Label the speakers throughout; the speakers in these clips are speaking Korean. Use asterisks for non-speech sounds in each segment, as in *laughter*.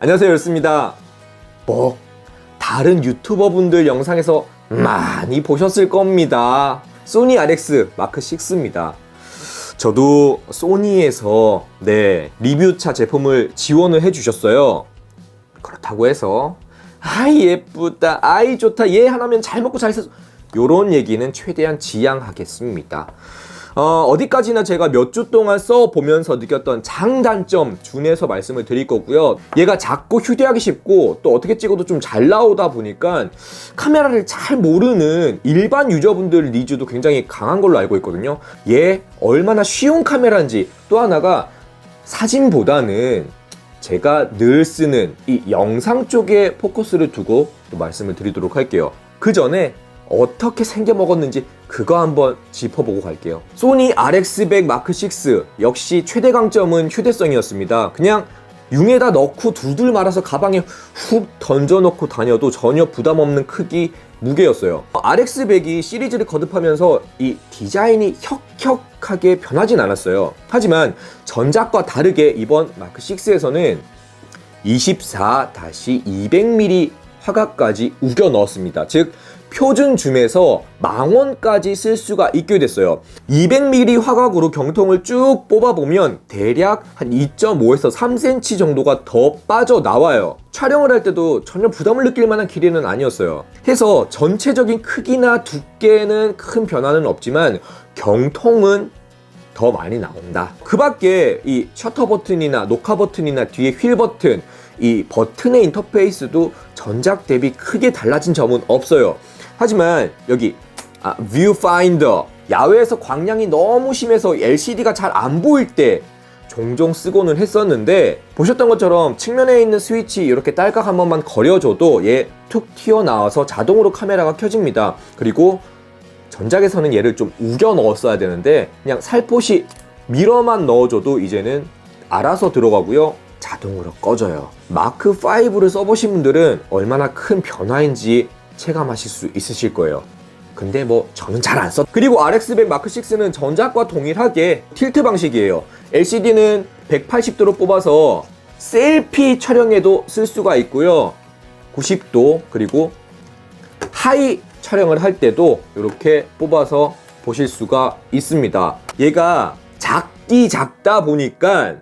Speaker 1: 안녕하세요 열스입니다. 뭐? 다른 유튜버 분들 영상에서 많이 보셨을 겁니다. 소니 RX 마크 6입니다. 저도 소니에서 네 리뷰차 제품을 지원을 해주셨어요. 그렇다고 해서 아이 예쁘다 아이 좋다 얘 하나면 잘 먹고 잘 써서 요런 얘기는 최대한 지양하겠습니다 어, 어디까지나 제가 몇 주 동안 써보면서 느꼈던 장단점 준해서 말씀을 드릴 거고요. 얘가 작고 휴대하기 쉽고 또 어떻게 찍어도 좀 잘 나오다 보니까 카메라를 잘 모르는 일반 유저분들 니즈도 굉장히 강한 걸로 알고 있거든요. 얘 얼마나 쉬운 카메라인지 또 하나가 사진보다는 제가 늘 쓰는 이 영상 쪽에 포커스를 두고 또 말씀을 드리도록 할게요. 그 전에 어떻게 생겨 먹었는지 그거 한번 짚어보고 갈게요. 소니 RX100 마크 6 역시 최대 강점은 휴대성이었습니다. 그냥 융에다 넣고 둘둘 말아서 가방에 훅 던져놓고 다녀도 전혀 부담 없는 크기 무게였어요. RX100이 시리즈를 거듭하면서 이 디자인이 혁혁하게 변하진 않았어요. 하지만 전작과 다르게 이번 마크 6에서는 24-200mm 화각까지 우겨 넣었습니다. 즉 표준 줌에서 망원까지 쓸 수가 있게 됐어요. 200mm 화각으로 경통을 쭉 뽑아보면 대략 한 2.5에서 3cm 정도가 더 빠져나와요. 촬영을 할 때도 전혀 부담을 느낄 만한 길이는 아니었어요. 해서 전체적인 크기나 두께는 큰 변화는 없지만 경통은 더 많이 나온다. 그 밖에 이 셔터 버튼이나 녹화 버튼이나 뒤에 휠 버튼, 이 버튼의 인터페이스도 전작 대비 크게 달라진 점은 없어요. 하지만 여기 아, 뷰파인더 야외에서 광량이 너무 심해서 LCD가 잘 안 보일 때 종종 쓰고는 했었는데 보셨던 것처럼 측면에 있는 스위치 이렇게 딸깍 한 번만 거려줘도 얘 툭 튀어나와서 자동으로 카메라가 켜집니다. 그리고 전작에서는 얘를 좀 우겨 넣었어야 되는데 그냥 살포시 미러만 넣어줘도 이제는 알아서 들어가고요. 자동으로 꺼져요. 마크 5를 써보신 분들은 얼마나 큰 변화인지 체감하실 수 있으실 거예요. 근데 뭐 저는 잘 안 써. 그리고 RX100 마크 6는 전작과 동일하게 틸트 방식이에요. LCD는 180도로 뽑아서 셀피 촬영에도 쓸 수가 있고요. 90도 그리고 하이 촬영을 할 때도 이렇게 뽑아서 보실 수가 있습니다. 얘가 작기 작다 보니까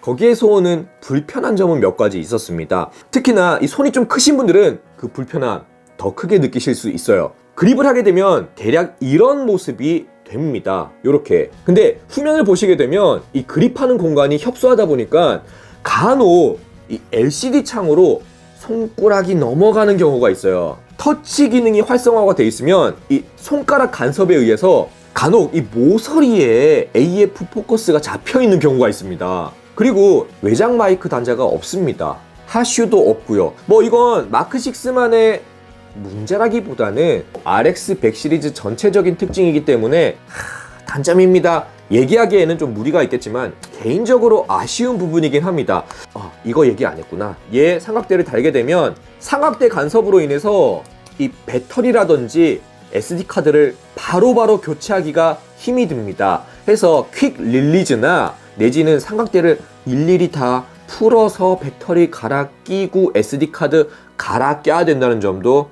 Speaker 1: 거기에서 오는 불편한 점은 몇 가지 있었습니다. 특히나 이 손이 좀 크신 분들은 그 불편함 더 크게 느끼실 수 있어요. 그립을 하게 되면 대략 이런 모습이 됩니다. 이렇게. 근데 후면을 보시게 되면 이 그립하는 공간이 협소하다 보니까 간혹 이 LCD 창으로 손가락이 넘어가는 경우가 있어요. 터치 기능이 활성화가 돼 있으면 이 손가락 간섭에 의해서 간혹 이 모서리에 AF 포커스가 잡혀 있는 경우가 있습니다. 그리고 외장 마이크 단자가 없습니다. 하슈도 없고요. 뭐 이건 마크 6만의 문제라기보다는 RX100 시리즈 전체적인 특징이기 때문에 하, 단점입니다. 얘기하기에는 좀 무리가 있겠지만 개인적으로 아쉬운 부분이긴 합니다. 아, 이거 얘기 안 했구나. 얘 삼각대를 달게 되면 삼각대 간섭으로 인해서 이 배터리라든지 SD 카드를 바로바로 교체하기가 힘이 듭니다. 해서 퀵 릴리즈나 내지는 삼각대를 일일이 다 풀어서 배터리 갈아 끼고 SD 카드 갈아 껴야 된다는 점도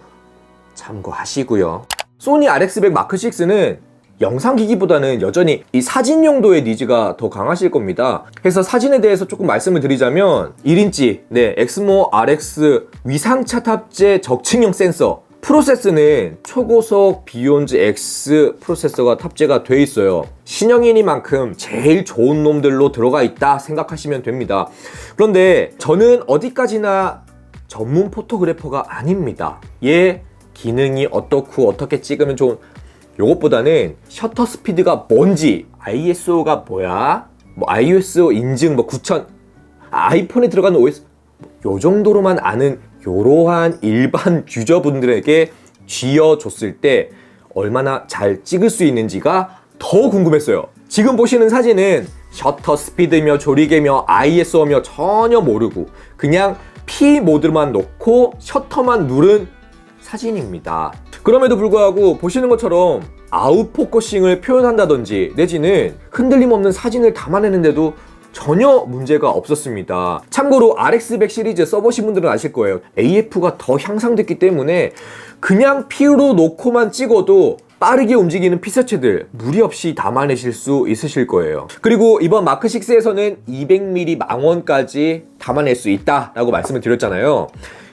Speaker 1: 참고하시고요. 소니 RX100 마크 6는 영상기기보다는 여전히 이 사진 용도의 니즈가 더 강하실 겁니다. 그래서 사진에 대해서 조금 말씀을 드리자면 1인치 네 엑스모 RX 위상차 탑재 적층형 센서 프로세스는 초고속 비욘즈 X 프로세서가 탑재가 돼 있어요. 신형이니만큼 제일 좋은 놈들로 들어가 있다 생각하시면 됩니다. 그런데 저는 어디까지나 전문 포토그래퍼가 아닙니다. 얘 기능이 어떻고 어떻게 찍으면 좋은 요것보다는 셔터 스피드가 뭔지 ISO가 뭐야? 뭐 iOS 인증 뭐 9000 아이폰에 들어가는 OS 요 정도로만 아는 요러한 일반 *laughs* 유저분들에게 쥐어줬을 때 얼마나 잘 찍을 수 있는지가 더 궁금했어요. 지금 보시는 사진은 셔터 스피드며 조리개며 ISO며 전혀 모르고 그냥 P 모드만 놓고 셔터만 누른 사진입니다. 그럼에도 불구하고 보시는 것처럼 아웃포커싱을 표현한다든지 내지는 흔들림 없는 사진을 담아내는데도 전혀 문제가 없었습니다. 참고로 RX100 시리즈 써보신 분들은 아실 거예요. AF가 더 향상됐기 때문에 그냥 P로 놓고만 찍어도 빠르게 움직이는 피사체들 무리 없이 담아내실 수 있으실 거예요. 그리고 이번 마크 6에서는 200mm 망원까지 담아낼 수 있다라고 말씀을 드렸잖아요.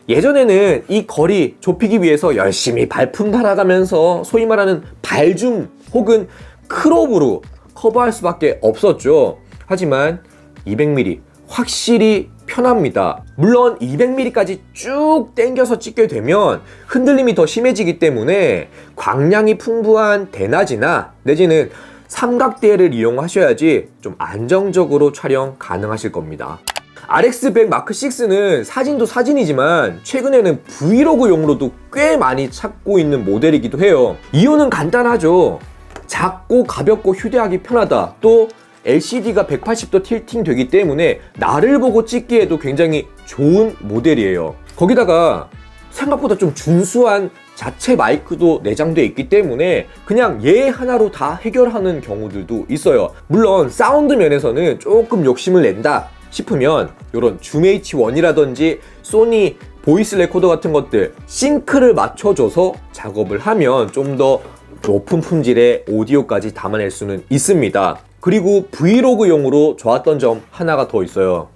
Speaker 1: 예전에는 이 거리 좁히기 위해서 열심히 발품 달아가면서 소위 말하는 발줌 혹은 크롭으로 커버할 수밖에 없었죠. 하지만 200mm 확실히 편합니다. 물론 200mm까지 쭉 당겨서 찍게 되면 흔들림이 더 심해지기 때문에 광량이 풍부한 대낮이나 내지는 삼각대를 이용하셔야지 좀 안정적으로 촬영 가능하실 겁니다. RX100 마크 6는 사진도 사진이지만 최근에는 브이로그용으로도 꽤 많이 찾고 있는 모델이기도 해요. 이유는 간단하죠. 작고 가볍고 휴대하기 편하다. 또 LCD가 180도 틸팅 되기 때문에 나를 보고 찍기에도 굉장히 좋은 모델이에요. 거기다가 생각보다 좀 준수한 자체 마이크도 내장되어 있기 때문에 그냥 얘 하나로 다 해결하는 경우들도 있어요. 물론 사운드 면에서는 조금 욕심을 낸다 싶으면 이런 줌 H1이라든지 소니 보이스 레코더 같은 것들 싱크를 맞춰줘서 작업을 하면 좀 더 높은 품질의 오디오까지 담아낼 수는 있습니다. 그리고 브이로그용으로 좋았던 점 하나가 더 있어요.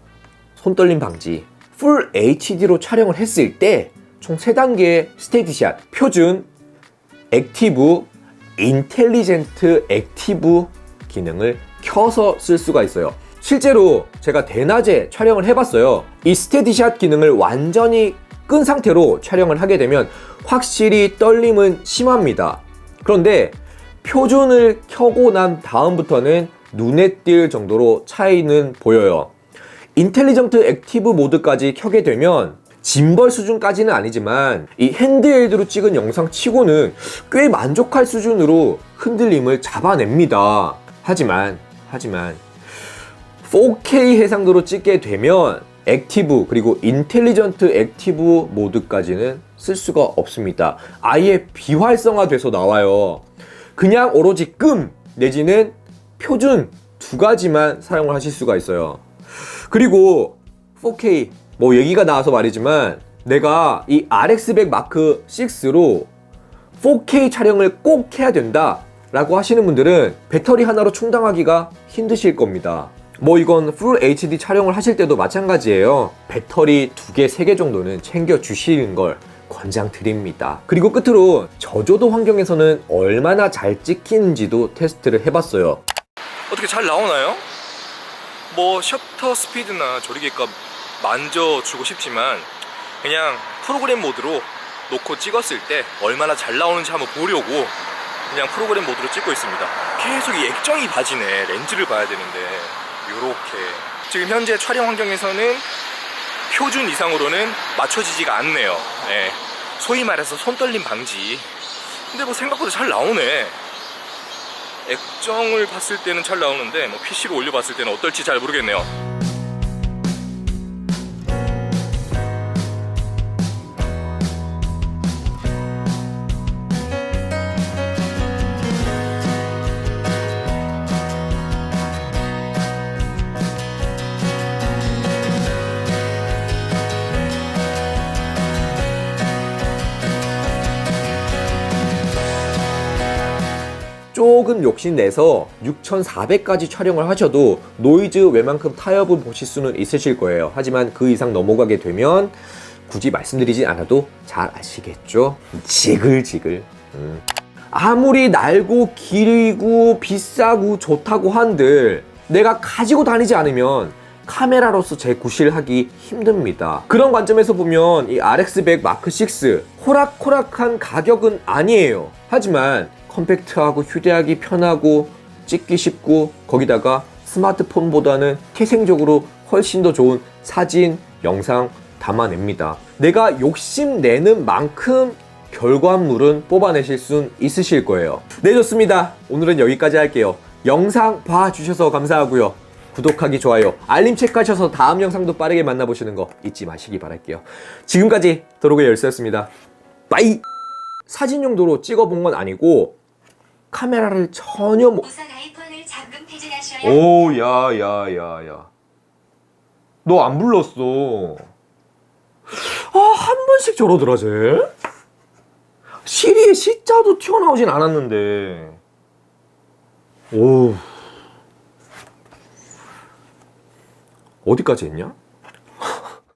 Speaker 1: 손떨림 방지. 풀 HD로 촬영을 했을 때 총 3단계의 스테디샷, 표준, 액티브, 인텔리젠트 액티브 기능을 켜서 쓸 수가 있어요. 실제로 제가 대낮에 촬영을 해봤어요. 이 스테디샷 기능을 완전히 끈 상태로 촬영을 하게 되면 확실히 떨림은 심합니다. 그런데 표준을 켜고 난 다음부터는 눈에 띌 정도로 차이는 보여요. 인텔리전트 액티브 모드까지 켜게 되면 짐벌 수준까지는 아니지만 이 핸드헬드로 찍은 영상 치고는 꽤 만족할 수준으로 흔들림을 잡아냅니다. 하지만 하지만 4K 해상도로 찍게 되면 액티브 그리고 인텔리전트 액티브 모드까지는 쓸 수가 없습니다. 아예 비활성화돼서 나와요. 그냥 오로지 끔 내지는 표준 두 가지만 사용을 하실 수가 있어요. 그리고 4K 뭐 얘기가 나와서 말이지만 내가 이 RX100 마크 6로 4K 촬영을 꼭 해야 된다 라고 하시는 분들은 배터리 하나로 충당하기가 힘드실 겁니다. 뭐 이건 풀 HD 촬영을 하실 때도 마찬가지예요. 배터리 두 개, 세개 정도는 챙겨 주시는 걸 권장드립니다. 그리고 끝으로 저조도 환경에서는 얼마나 잘 찍히는지도 테스트를 해봤어요.
Speaker 2: 어떻게 잘 나오나요? 뭐 셔터 스피드나 조리개값 만져주고 싶지만 그냥 프로그램 모드로 놓고 찍었을 때 얼마나 잘 나오는지 한번 보려고 그냥 프로그램 모드로 찍고 있습니다 계속 이 액정이 봐지네 렌즈를 봐야 되는데 요렇게 지금 현재 촬영 환경에서는 표준 이상으로는 맞춰지지가 않네요 네. 소위 말해서 손떨림 방지 근데 뭐 생각보다 잘 나오네 액정을 봤을 때는 잘 나오는데 뭐 PC로 올려봤을 때는 어떨지 잘 모르겠네요.
Speaker 1: 조금 욕심내서 6400까지 촬영을 하셔도 노이즈 웬만큼 타협을 보실 수는 있으실 거예요. 하지만 그 이상 넘어가게 되면 굳이 말씀드리지 않아도 잘 아시겠죠? 지글지글. 음. 아무리 날고 길고 비싸고 좋다고 한들 내가 가지고 다니지 않으면 카메라로서 재구실하기 힘듭니다. 그런 관점에서 보면 이 RX100 마크 6 호락호락한 가격은 아니에요. 하지만 컴팩트하고 휴대하기 편하고 찍기 쉽고 거기다가 스마트폰보다는 태생적으로 훨씬 더 좋은 사진, 영상 담아냅니다. 내가 욕심내는 만큼 결과물은 뽑아내실 순 있으실 거예요. 네, 좋습니다. 오늘은 여기까지 할게요. 영상 봐주셔서 감사하고요. 구독하기, 좋아요, 알림 체크하셔서 다음 영상도 빠르게 만나보시는 거 잊지 마시기 바랄게요. 지금까지 도로의 열쇠였습니다. 빠이! 사진 용도로 찍어본 건 아니고 카메라를 전혀 못... 오, 야, 야, 야, 야. 너 안 불렀어. 아, 한 번씩 저러더라, 쟤. 시리에 시자도 튀어나오진 않았는데. 오. 어디까지 했냐?